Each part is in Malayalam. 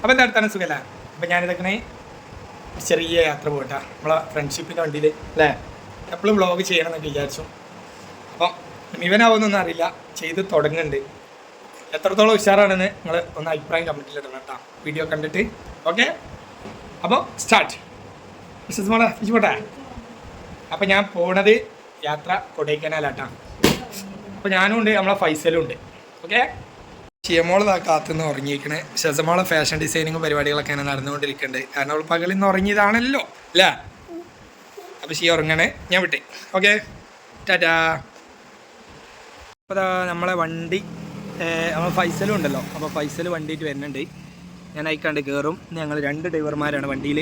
അപ്പം എന്താ അടുത്താണ് സുഖല്ല? അപ്പം ഞാനിതൊക്കെ ചെറിയ യാത്ര പോയിട്ടാ. നമ്മളെ ഫ്രണ്ട്ഷിപ്പിന്റെ വണ്ടിയിൽ അല്ലേ? എപ്പോഴും വ്ളോഗ് ചെയ്യണം എന്നൊക്കെ വിചാരിച്ചു. അപ്പം ഇവനാവുന്നൊന്നും അറിയില്ല. ചെയ്ത് തുടങ്ങുന്നുണ്ട് എത്രത്തോളം ഉഷാറാണെന്ന് നിങ്ങൾ ഒന്ന് അഭിപ്രായം കമന്റിൽ ഇടണം കേട്ടോ. വീഡിയോ കണ്ടിട്ട്. ഓക്കെ അപ്പോൾ സ്റ്റാർട്ട് മിസ്സസ് മോളെ പോട്ടെ? അപ്പം ഞാൻ പോണത് യാത്ര കൊടൈക്കനാലാട്ടാ. അപ്പോൾ ഞാനും ഉണ്ട് നമ്മളെ ഫൈസലും ഉണ്ട്. ഓക്കെ ഷിയമോൾ ആ കാത്തുനിന്ന് ഉറങ്ങിയിരിക്കണേ. ഷസമോളെ ഫാഷൻ ഡിസൈനിങ് പരിപാടികളൊക്കെ ഇങ്ങനെ നടന്നുകൊണ്ടിരിക്കുന്നുണ്ട് കാരണം അവൾ പകലിൽ നിന്ന് ഉറങ്ങിയതാണല്ലോ അല്ലേ? അപ്പോൾ ഷീ ഉറങ്ങണേ. ഞാൻ വിട്ടെ. ഓക്കെ. ടാറ്റാ. അപ്പോൾ നമ്മളെ വണ്ടി നമ്മൾ ഫൈസലും ഉണ്ടല്ലോ. അപ്പോൾ ഫൈസൽ വണ്ടിയിട്ട് വരുന്നുണ്ട്. ഞാൻ അയക്കാണ്ട് കയറും ഞങ്ങൾ രണ്ട് ഡ്രൈവർമാരാണ് വണ്ടിയിൽ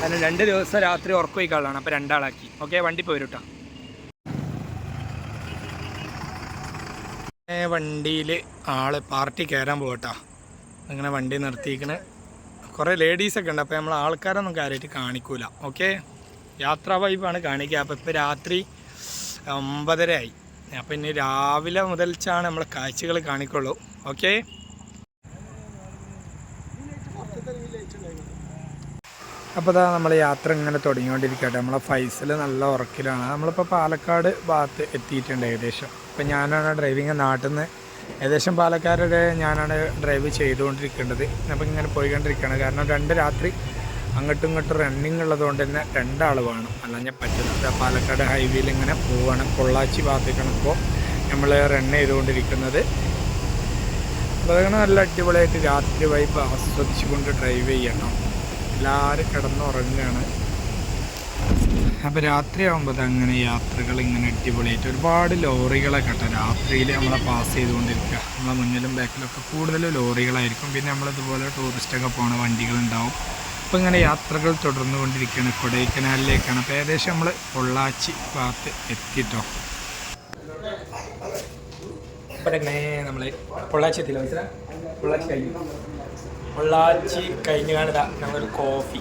കാരണം രണ്ട് ദിവസം രാത്രി ഉറക്കം പോയിക്കാളാണ് അപ്പോൾ രണ്ടാളാക്കി. ഓക്കെ വണ്ടി പോയി കേട്ടോ വണ്ടിയിൽ ആൾ പാർട്ടി കയറാൻ പോകട്ടോ അങ്ങനെ വണ്ടി നിർത്തിയിരിക്കണ കുറേ ലേഡീസൊക്കെ ഉണ്ട്. അപ്പോൾ നമ്മൾ ആൾക്കാരൊന്നും കാര്യമായിട്ട് കാണിക്കൂല. ഓക്കെ യാത്രാ വൈബാണ് കാണിക്കുക അപ്പോൾ ഇപ്പോൾ രാത്രി ഒമ്പതര ആയി അപ്പോൾ ഇനി രാവിലെ മുതൽച്ചാണ് നമ്മൾ കാഴ്ചകൾ കാണിക്കുള്ളൂ. ഓക്കെ അപ്പോൾ അതാ നമ്മൾ യാത്ര ഇങ്ങനെ തുടങ്ങിക്കൊണ്ടിരിക്കട്ടെ. നമ്മളെ ഫൈസൽ നല്ല ഉറക്കിലാണ്. നമ്മളിപ്പോൾ പാലക്കാട് ഭാഗത്ത് എത്തിയിട്ടുണ്ട് ഏകദേശം. ഇപ്പം ഞാനാണ് ഡ്രൈവിങ് നാട്ടിൽ നിന്ന് ഏകദേശം പാലക്കാരുടെ ഞാനാണ് ഡ്രൈവ് ചെയ്തുകൊണ്ടിരിക്കേണ്ടത്. അപ്പം ഇങ്ങനെ പോയിക്കൊണ്ടിരിക്കുകയാണ് കാരണം രണ്ട് രാത്രി അങ്ങോട്ടും ഇങ്ങോട്ടും റണ്ണിങ് ഉള്ളതുകൊണ്ട് തന്നെ രണ്ടാൾ വേണം. അല്ലാഞ്ഞാൽ പറ്റുന്നത് പാലക്കാട് ഹൈവേയിൽ ഇങ്ങനെ പോവുകയാണ് പൊള്ളാച്ചി ഭാഗത്തേക്കാണ് ഇപ്പോൾ നമ്മൾ റൺ ചെയ്തുകൊണ്ടിരിക്കുന്നത്. അപ്പോൾ അതങ്ങനെ നല്ല അടിപൊളിയായിട്ട് രാത്രി വൈബ് ആസ്വദിച്ചുകൊണ്ട് ഡ്രൈവ് ചെയ്യണം. എല്ലാവരും കിടന്നുറങ്ങുകയാണ് അപ്പോൾ രാത്രിയാകുമ്പോൾ അങ്ങനെ യാത്രകൾ ഇങ്ങനെ അടിപൊളിയായിട്ട് ഒരുപാട് ലോറികളെ കേട്ടോ. രാത്രിയിൽ നമ്മളെ പാസ് ചെയ്തുകൊണ്ടിരിക്കുക. നമ്മളെ മുന്നിലും ബാക്കിലൊക്കെ കൂടുതൽ ലോറികളായിരിക്കും. പിന്നെ നമ്മളിതുപോലെ ടൂറിസ്റ്റൊക്കെ പോണ വണ്ടികളുണ്ടാവും അപ്പോൾ ഇങ്ങനെ യാത്രകൾ തുടർന്നു കൊണ്ടിരിക്കുകയാണ്. കൊടൈക്കനാലിലേക്കാണ്. അപ്പോൾ ഏകദേശം നമ്മൾ പൊള്ളാച്ചി ഭാഗത്ത് എത്തിയിട്ടോ ഇപ്പോൾ നമ്മൾ പൊള്ളാച്ചി എത്തിയില്ല പൊള്ളാച്ചി കഴിഞ്ഞു. പൊള്ളാച്ചി കഴിഞ്ഞ് കാണുക. ഞങ്ങളൊരു കോഫി.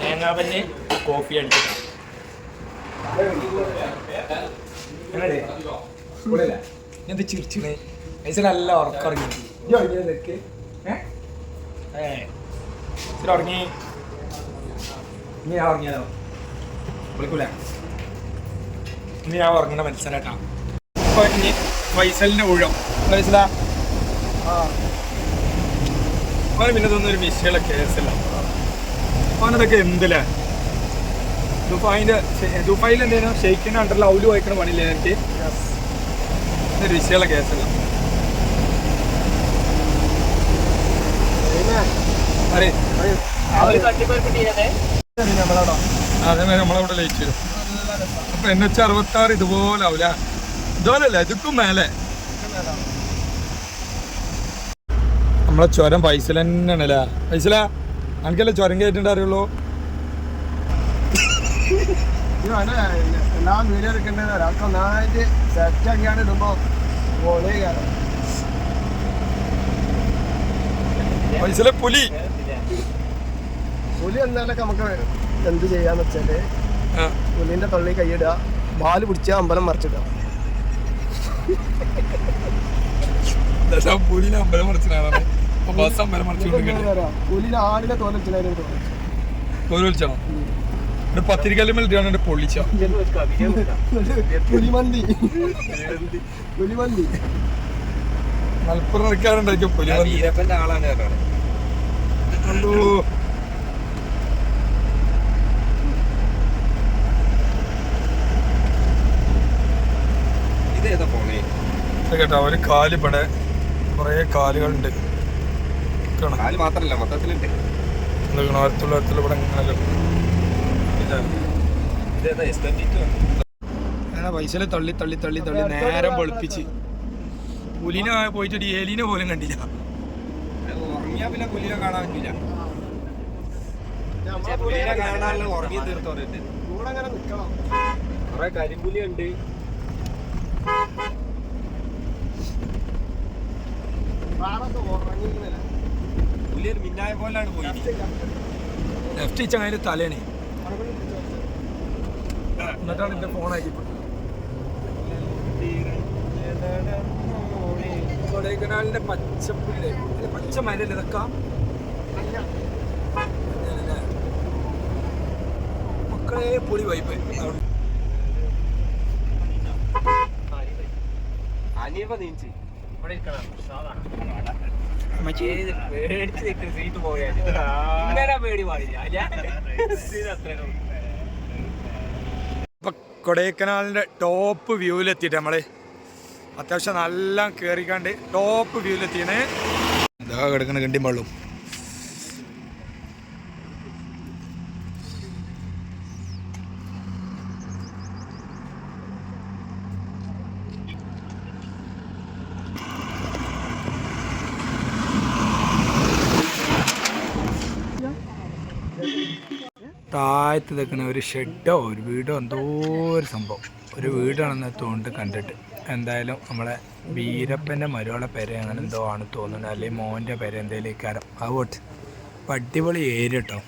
തേങ്ങാപ്പഞ്ഞ് കോഫി അടിച്ചിട്ടാ എന്ത് ചിരിച്ചിണേ പൈസ നല്ല ഉറക്കുറങ്ങി ഏ? ഉറങ്ങി. ഇനി ഞാൻ ഉറങ്ങിയാലോ? വിളിക്കൂല ഇനി ഞാൻ ഉറങ്ങണ മത്സരാട്ടാ ഇപ്പൊ ഇനി ഫൈസലിന്റെ ഊഴം. മനസ്സിലാ അവന് പിന്നെ തോന്നുന്ന ഒരു വിഷയമുള്ള കേസല്ല അവനതൊക്കെ എന്തില്ലേ ദുബായിന്റെ ദുബായിൽ എന്തേലും ഷെയ്ക്കിന്റെ അണ്ടറിൽ ഔൽ വായിക്കണ പണിയില്ലേ എനിക്ക്? ഒരു വിഷയമുള്ള കേസല്ല അതെ. അതേ. നമ്മളവിടെ. ലയിച്ചു വരും അപ്പൊ എൻ എച്ച് അറുപത്തി ആറ് ഇതുപോലെ ആവൂല. ഇതുപോലല്ല ഇതുക്കും മേലെ. നമ്മളെ ചുരം പൈസ തന്നെയാണല്ലേ? പൈസല എനിക്കല്ലേ ചുരം കയറ്റിട്ട് അറിയുള്ളൂ? എല്ലാ വീഡിയോ എടുക്കേണ്ടത് ഒരാൾക്ക് ഒന്നായിട്ട് സെറ്റ് ആക്കിയാണ് ഇടുമ്പോ പൊളി കാരണം പൈസല പുലി. പുലി എന്തായാലും നമുക്ക് എന്ത് ചെയ്യാന്ന് വെച്ചാൽ പുലിന്റെ തള്ളി കൈയിടുക ബാൽ പിടിച്ച അമ്പലം മറിച്ചിടുക. പുലിന്റെ പുലിനെ അമ്പലം മറിച്ചിട്ടാണ് പൊള്ളിച്ചോ. പുലിമന്തി. പുലിമന്തി. മലപ്പുറം ആളാണ് കേട്ടോ ഒരു കാലിപ്പടെ. കുറേ കാലുകളുണ്ട്. കാണാം കാൽ മാത്രല്ല മൊത്തത്തിലുണ്ട് എന്തൊക്കെയാണ്? അടുത്തുള്ള അടുത്തുള്ള ഇവിടെ അങ്ങനെ പൈസ തള്ളി തള്ളി തള്ളി തള്ളി നേരം പൊളിപ്പിച്ച്. പുലിനെ പോയിട്ട് ഒരു എലിനെ പോലും കണ്ടില്ല. ഉറങ്ങിയാ പിന്നെ പുലിനെ കാണാൻ പറ്റില്ല പുലിനെ കാണാനുള്ള ഉറങ്ങി നിക്കണം. കുറെ കരിമ്പുലി ഉണ്ട് പാടൊക്കെ ഉറങ്ങിയിരുന്നില്ല പുലി ഒരു മിന്നായ പോലാണ് പോയി. ലെഫ്റ്റ് അതിന്റെ തലേനെ. എന്നിട്ടാണ് എന്റെ ഫോൺ ആക്കി കൊടൈക്കനാലിന്റെ പച്ചപ്പുല്ലേ പച്ച മരല്ലേ ഇതൊക്കെ? മക്കളെ പൊളി വൈപ്പ് അനിയപ്പ നീഞ്ചി ഇവിടെ ഇരിക്കണം. നിൽക്കുന്ന സീറ്റ് പോയാൽ. ഇങ്ങനെ പേടി പാടില്ല. ഇപ്പൊ കൊടൈക്കനാലിന്റെ ടോപ്പ് വ്യൂവിലെത്തിയിട്ട് നമ്മൾ അത്യാവശ്യം നല്ല കേറിക്കാണ്ട് ടോപ്പ് വ്യൂവിലെത്തിയാണ് ഇതാ കണ്ടിയും വെള്ളം താഴത്ത് നിൽക്കുന്ന ഒരു ഷെഡോ ഒരു വീടോ എന്തോ ഒരു സംഭവം. ഒരു വീടാണെന്ന് തോന്നിട്ട് കണ്ടിട്ട്. എന്തായാലും നമ്മളെ വീരപ്പന്റെ മരുവളെ പേര് അങ്ങനെ എന്തോ ആണ് തോന്നുന്നത് അല്ലെങ്കിൽ മോന്റെ പേര് എന്തെങ്കിലും കാരം. അപ്പം അടിപൊളി ഏരിയ കേട്ടോ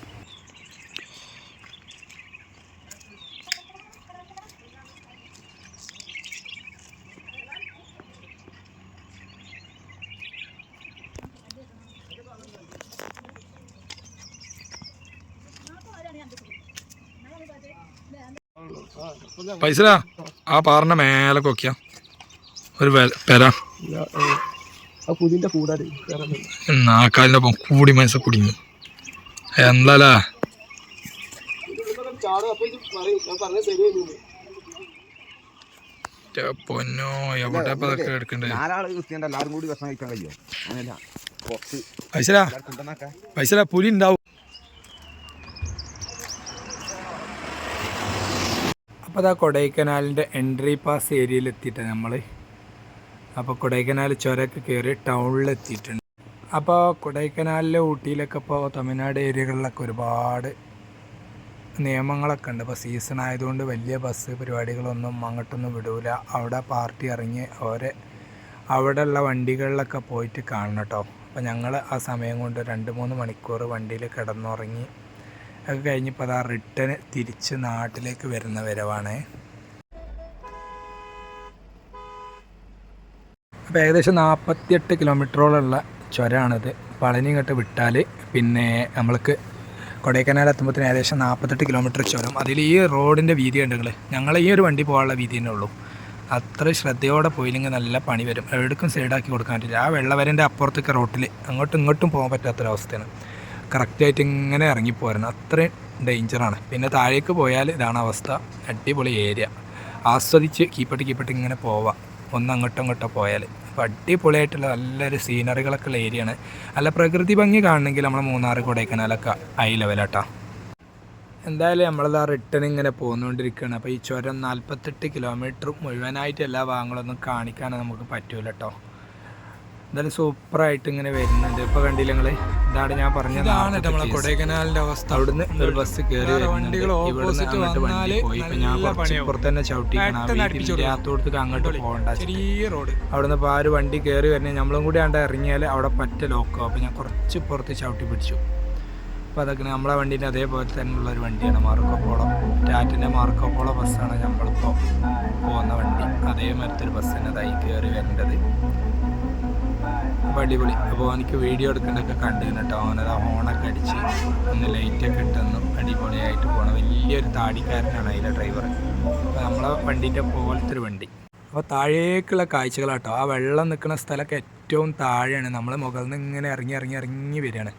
പൈസ ആ പാറിന്റെ മേലെ കൊക്കിയ. ഒരു പെര. നാക്കാലിന്റെ ഒപ്പം കൂടി മനസ്സ കുടിഞ്ഞു എന്താലാ പൊന്നോ എവിടെ എടുക്കണ്ടേ? പൈസ പൈസ പുലി ഉണ്ടാവും. അപ്പോൾ അതാ കൊടൈക്കനാലിന്റെ എൻട്രി പാസ് ഏരിയയിൽ എത്തിയിട്ട് നമ്മൾ അപ്പോൾ കൊടൈക്കനാൽ ചുരമൊക്കെ കയറി ടൗണിൽ എത്തിയിട്ടുണ്ട്. അപ്പോൾ കൊടൈക്കനാലിലെ ഊട്ടിയിലൊക്കെ ഇപ്പോൾ തമിഴ്നാട് ഏരിയകളിലൊക്കെ ഒരുപാട് നിയമങ്ങളൊക്കെ ഉണ്ട്. ഇപ്പോൾ സീസൺ ആയതുകൊണ്ട് വലിയ ബസ് പരിപാടികളൊന്നും അങ്ങോട്ടൊന്നും വിടൂല. അവിടെ പാർട്ടി ഇറങ്ങി അവരെ അവിടെയുള്ള വണ്ടികളിലൊക്കെ പോയിട്ട് കാണണം കേട്ടോ. അപ്പോൾ ഞങ്ങൾ ആ സമയം കൊണ്ട് രണ്ട് മൂന്ന് മണിക്കൂർ വണ്ടിയിൽ കിടന്നുറങ്ങി ഒക്കെ കഴിഞ്ഞപ്പോൾ അതാ റിട്ടേൺ തിരിച്ച് നാട്ടിലേക്ക് വരുന്ന വരവാണ്. അപ്പോൾ ഏകദേശം നാൽപ്പത്തിയെട്ട് കിലോമീറ്ററോളമുള്ള ചുരമാണിത്. പളനി ഇങ്ങോട്ട് വിട്ടാൽ പിന്നെ നമ്മൾക്ക് കൊടൈക്കനാൽ എത്തുമ്പോഴത്തേന് ഏകദേശം നാൽപ്പത്തെട്ട് കിലോമീറ്റർ ചുരം. അതിൽ ഈ റോഡിന്റെ വീതി ഉണ്ടെങ്കിൽ ഞങ്ങൾ ഈ ഒരു വണ്ടി പോകാനുള്ള വീതി തന്നെ ഉള്ളൂ. അത്ര ശ്രദ്ധയോടെ പോയില്ലെങ്കിൽ നല്ല പണി വരും. എവിടേക്കും സൈഡാക്കി കൊടുക്കാൻ പറ്റില്ല. ആ വെള്ളവരന്റെ അപ്പുറത്തേക്ക് റോട്ടിൽ അങ്ങോട്ടും ഇങ്ങോട്ടും പോകാൻ പറ്റാത്തൊരവസ്ഥയാണ്. കറക്റ്റായിട്ട് ഇങ്ങനെ ഇറങ്ങിപ്പോരണം അത്രയും ഡേഞ്ചറാണ് പിന്നെ താഴേക്ക് പോയാൽ ഇതാണ് അവസ്ഥ. അടിപൊളി ഏരിയ. ആസ്വദിച്ച് കീപ്പട്ട് കീപ്പട്ട് ഇങ്ങനെ പോവാം. ഒന്ന് അങ്ങോട്ടും ഇങ്ങോട്ടോ പോയാൽ അപ്പോൾ അടിപൊളിയായിട്ടുള്ള നല്ലൊരു സീനറികളൊക്കെ ഉള്ള ഏരിയയാണ് നല്ല പ്രകൃതി ഭംഗി കാണണമെങ്കിൽ നമ്മൾ മൂന്നാർ കൊടൈക്കനാലൊക്കെ ഹൈ ലെവലാട്ടാ എന്തായാലും നമ്മളത് ആ റിട്ടേൺ ഇങ്ങനെ പോന്നുകൊണ്ടിരിക്കുകയാണ് അപ്പോൾ ഈ ചുരം നാൽപ്പത്തെട്ട് കിലോമീറ്റർ മുഴുവനായിട്ട് എല്ലാ ഭാഗങ്ങളൊന്നും കാണിക്കാൻ നമുക്ക് പറ്റൂല കേട്ടോ എന്തായാലും സൂപ്പറായിട്ട് ഇങ്ങനെ വരുന്നുണ്ട്. ഇപ്പോൾ കണ്ടില്ല നിങ്ങൾ ഇതാണ് ഞാൻ പറഞ്ഞത് നമ്മളെ കൊടൈക്കനാലിന്റെ അവസ്ഥ. അവിടുന്ന് ഒരു ബസ് കയറി വണ്ടികൾ ഓപ്പോസിറ്റ് ഇപ്പൊ ഞാൻ കുറച്ച് ഇപ്പുറത്ത് തന്നെ ചവിട്ടിക്കോടത്ത് അങ്ങോട്ട് പോകണ്ട ചെറിയ റോഡ്. അവിടുന്ന് ഇപ്പോൾ ആ ഒരു വണ്ടി കയറി വരണ നമ്മളും കൂടി ആണ്ട് ഇറങ്ങിയാൽ അവിടെ പറ്റ ലോക്കോ അപ്പോൾ ഞാൻ കുറച്ച് പുറത്ത് ചവിട്ടി പിടിച്ചു. അപ്പോൾ അതൊക്കെ നമ്മളെ വണ്ടീന്റെ അതേപോലെ തന്നെയുള്ള ഒരു വണ്ടിയാണ്. മാർക്കോ പോളോ ടാറ്റിന്റെ മാർക്കോ പോളോ ബസ്സാണ് നമ്മളിപ്പോൾ പോകുന്ന വണ്ടി. അതേമാതിരത്തെ ഒരു ബസ് തന്നെ അതായി കയറി വരേണ്ടത്. അടിപൊളി. അപ്പോൾ എനിക്ക് വീഡിയോ എടുക്കേണ്ടതൊക്കെ കണ്ടു കേട്ടോ അവനത് ആ ഹോണൊക്കെ അടിച്ച് ഒന്ന് ലൈറ്റൊക്കെ ഇട്ടെന്ന് അടിപൊളിയായിട്ട് പോകണം വലിയൊരു താടിക്കാരനാണ് അതിലെ ഡ്രൈവർ അപ്പോൾ നമ്മളെ വണ്ടീന്റെ പോലത്തെ ഒരു വണ്ടി. അപ്പോൾ താഴേക്കുള്ള കാഴ്ചകളാട്ടോ. ആ വെള്ളം നിൽക്കുന്ന സ്ഥലമൊക്കെ ഏറ്റവും താഴെയാണ്. നമ്മൾ മുകളിൽ നിന്ന് ഇങ്ങനെ ഇറങ്ങി ഇറങ്ങി ഇറങ്ങി വരികയാണ്.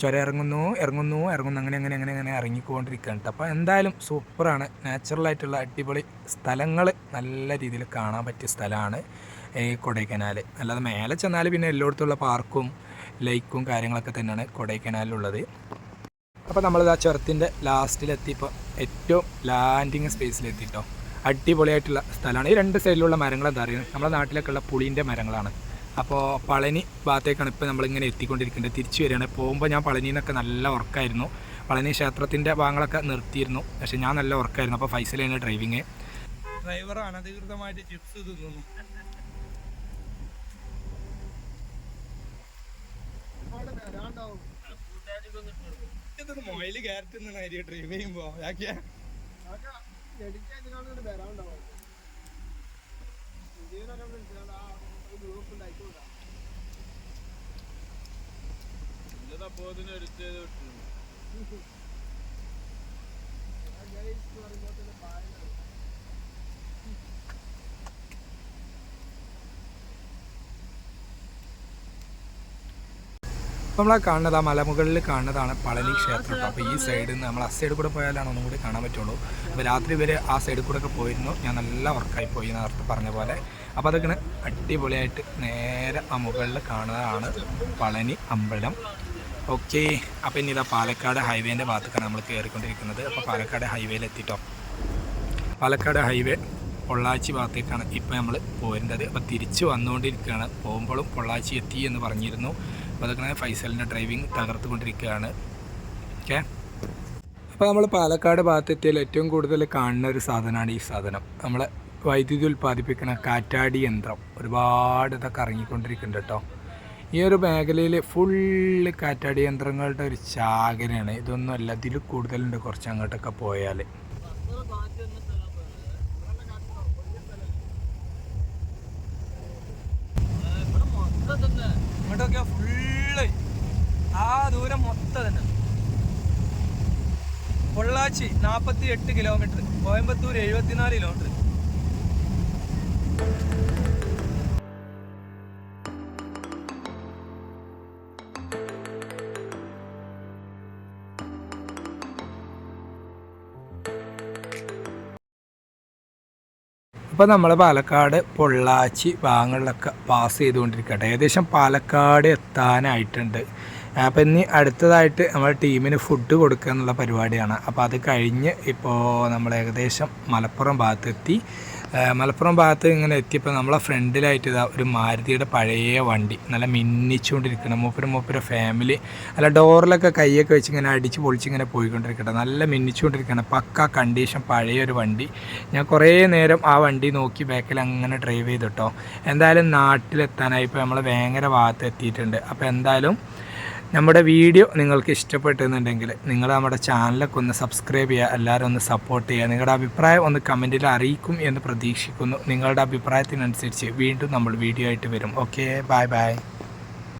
ചുരം ഇറങ്ങുന്നു ഇറങ്ങുന്നു ഇറങ്ങുന്നു. അങ്ങനെ അങ്ങനെ അങ്ങനെ അങ്ങനെ ഇറങ്ങിക്കൊണ്ടിരിക്കുകയാണ്. അപ്പോൾ എന്തായാലും സൂപ്പറാണ് നാച്ചുറലായിട്ടുള്ള അടിപൊളി സ്ഥലങ്ങൾ നല്ല രീതിയിൽ കാണാൻ പറ്റിയ സ്ഥലമാണ്. ഈ കൊടൈക്കനാൽ അല്ലാതെ മേലെ ചെന്നാൽ പിന്നെ എല്ലായിടത്തുള്ള പാർക്കും ലേക്കും കാര്യങ്ങളൊക്കെ തന്നെയാണ് കൊടൈക്കനാലിലുള്ളത്. അപ്പോൾ നമ്മളിത് ആ ചുരത്തിന്റെ ലാസ്റ്റിലെത്തിയപ്പോൾ ഏറ്റവും ലാൻഡിങ് സ്പേസിലെത്തിയിട്ടോ അടിപൊളിയായിട്ടുള്ള സ്ഥലമാണ്. ഈ രണ്ട് സൈഡിലുള്ള മരങ്ങൾ എന്താ പറയുക നമ്മുടെ നാട്ടിലൊക്കെ ഉള്ള പുളീന്റെ മരങ്ങളാണ്. അപ്പോൾ പളനി ഭാഗത്തേക്കാണ് ഇപ്പോൾ നമ്മളിങ്ങനെ എത്തിക്കൊണ്ടിരിക്കേണ്ടത് തിരിച്ചു വരികയാണ്. പോകുമ്പോൾ ഞാൻ പളനിയിൽ നിന്നൊക്കെ നല്ല ഉറക്കമായിരുന്നു പളനി ക്ഷേത്രത്തിന്റെ ഭാഗങ്ങളൊക്കെ നിർത്തിയിരുന്നു. പക്ഷേ ഞാൻ നല്ല ഉറക്കമായിരുന്നു അപ്പോൾ ഫൈസലാണ് ഡ്രൈവിങ് ഡ്രൈവർ അനധികൃതമായിട്ട് ചിപ്സ് തിന്നുന്നു ഒരു മൊയിൽ ക്യാരറ്റ് നിന്നാണ് അരി ഡ്രൈവ് ചെയ്യുമ്പോ ആക്കിയാ അപ്പോ എഡിറ്റ് ചെയ്ത് വിട്ടു അപ്പോൾ നമ്മൾ കാണുന്നത് ആ മലമുകളിൽ കാണുന്നതാണ് പളനി ക്ഷേത്രം. അപ്പോൾ ഈ സൈഡിൽ നിന്ന് നമ്മൾ ആ സൈഡിൽ കൂടെ പോയാലാണ് ഒന്നും കൂടി കാണാൻ പറ്റുള്ളൂ. അപ്പോൾ രാത്രി വരെ ആ സൈഡിൽ കൂടെ ഒക്കെ പോയിരുന്നു. ഞാൻ നല്ല വർക്കായി പോയി നേരത്തെ പറഞ്ഞ പോലെ. അപ്പോൾ അതൊക്കെ അടിപൊളിയായിട്ട് നേരെ ആ മുകളിൽ കാണുന്നതാണ് പളനി അമ്പലം. ഓക്കെ. അപ്പോൾ ഇനി ഇതാ പാലക്കാട് ഹൈവേന്റെ ഭാഗത്തേക്കാണ് നമ്മൾ കയറിക്കൊണ്ടിരിക്കുന്നത്. അപ്പോൾ പാലക്കാട് ഹൈവേയിൽ എത്തിട്ടോ. പാലക്കാട് ഹൈവേ പൊള്ളാച്ചി ഭാഗത്തേക്കാണ് ഇപ്പോൾ നമ്മൾ പോരേണ്ടത്. അപ്പോൾ തിരിച്ച് വന്നുകൊണ്ടിരിക്കുകയാണ്. പോകുമ്പോഴും പൊള്ളാച്ചി എത്തി എന്ന് പറഞ്ഞിരുന്നു. അപ്പോൾ അതൊക്കെ ഫൈസലിന്റെ ഡ്രൈവിംഗ് തകർത്തുകൊണ്ടിരിക്കുകയാണ്. ഓക്കെ? അപ്പോൾ നമ്മൾ പാലക്കാട് ഭാഗത്തെത്തിയാൽ ഏറ്റവും കൂടുതൽ കാണുന്ന ഒരു സാധനമാണ് ഈ സാധനം. നമ്മൾ വൈദ്യുതി ഉൽപ്പാദിപ്പിക്കുന്ന കാറ്റാടി യന്ത്രം. ഒരുപാട് ഇതൊക്കെ ഇറങ്ങിക്കൊണ്ടിരിക്കുന്നുണ്ട് കേട്ടോ. ഈ ഒരു മേഖലയിൽ ഫുള്ള് കാറ്റാടി യന്ത്രങ്ങളുടെ ഒരു ചാകരയാണ്. ഇതൊന്നും അല്ല ഇതിൽ കൂടുതലുണ്ട് കുറച്ച് അങ്ങോട്ടൊക്കെ പോയാൽ ഇങ്ങോട്ടൊക്കെ ഫുള്ള് ആ ദൂരം മൊത്തം തന്നെ പൊള്ളാച്ചി നാൽപ്പത്തി എട്ട് കിലോമീറ്റർ കോയമ്പത്തൂർ എഴുപത്തിനാല് കിലോമീറ്റർ ഇപ്പോൾ നമ്മൾ പാലക്കാട് പൊള്ളാച്ചി ഭാഗങ്ങളിലൊക്കെ പാസ് ചെയ്തുകൊണ്ടിരിക്കട്ടെ. ഏകദേശം പാലക്കാട് എത്താനായിട്ടുണ്ട്. അപ്പോൾ ഇനി അടുത്തതായിട്ട് നമ്മൾ ടീമിന് ഫുഡ് കൊടുക്കുക എന്നുള്ള പരിപാടിയാണ്. അപ്പോൾ അത് കഴിഞ്ഞ് ഇപ്പോൾ നമ്മൾ ഏകദേശം മലപ്പുറം ഭാഗത്തെത്തി. മലപ്പുറം ഭാഗത്ത് ഇങ്ങനെ എത്തിയപ്പോൾ നമ്മളെ ഫ്രണ്ടിലായിട്ട് ഇതാ ഒരു മാരുതിയുടെ പഴയ വണ്ടി. നല്ല മിന്നിച്ചുകൊണ്ടിരിക്കണം മൂപ്പര് മൂപ്പര് ഫാമിലി അല്ല ഡോറിലൊക്കെ കൈയൊക്കെ വെച്ച് ഇങ്ങനെ അടിച്ച് പൊളിച്ച് ഇങ്ങനെ പോയിക്കൊണ്ടിരിക്കണം നല്ല മിന്നിച്ചുകൊണ്ടിരിക്കണം പക്ക കണ്ടീഷൻ പഴയ ഒരു വണ്ടി. ഞാൻ കുറേ നേരം ആ വണ്ടി നോക്കി ബാക്കിൽ അങ്ങനെ ഡ്രൈവ് ചെയ്തിട്ടോ എന്തായാലും നാട്ടിലെത്താനായി ഇപ്പോൾ നമ്മൾ വേങ്ങര ഭാഗത്ത് എത്തിയിട്ടുണ്ട് അപ്പോൾ എന്തായാലും നമ്മുടെ വീഡിയോ നിങ്ങൾക്ക് ഇഷ്ടപ്പെട്ടെന്നുണ്ടെങ്കിൽ നിങ്ങൾ നമ്മുടെ ചാനലൊക്കെ ഒന്ന് സബ്സ്ക്രൈബ് ചെയ്യുക എല്ലാവരും ഒന്ന് സപ്പോർട്ട് ചെയ്യുക. നിങ്ങളുടെ അഭിപ്രായം ഒന്ന് കമന്റിൽ അറിയിക്കും എന്ന് പ്രതീക്ഷിക്കുന്നു. നിങ്ങളുടെ അഭിപ്രായത്തിനനുസരിച്ച് വീണ്ടും നമ്മൾ വീഡിയോ ആയിട്ട് വരും. Okay bye bye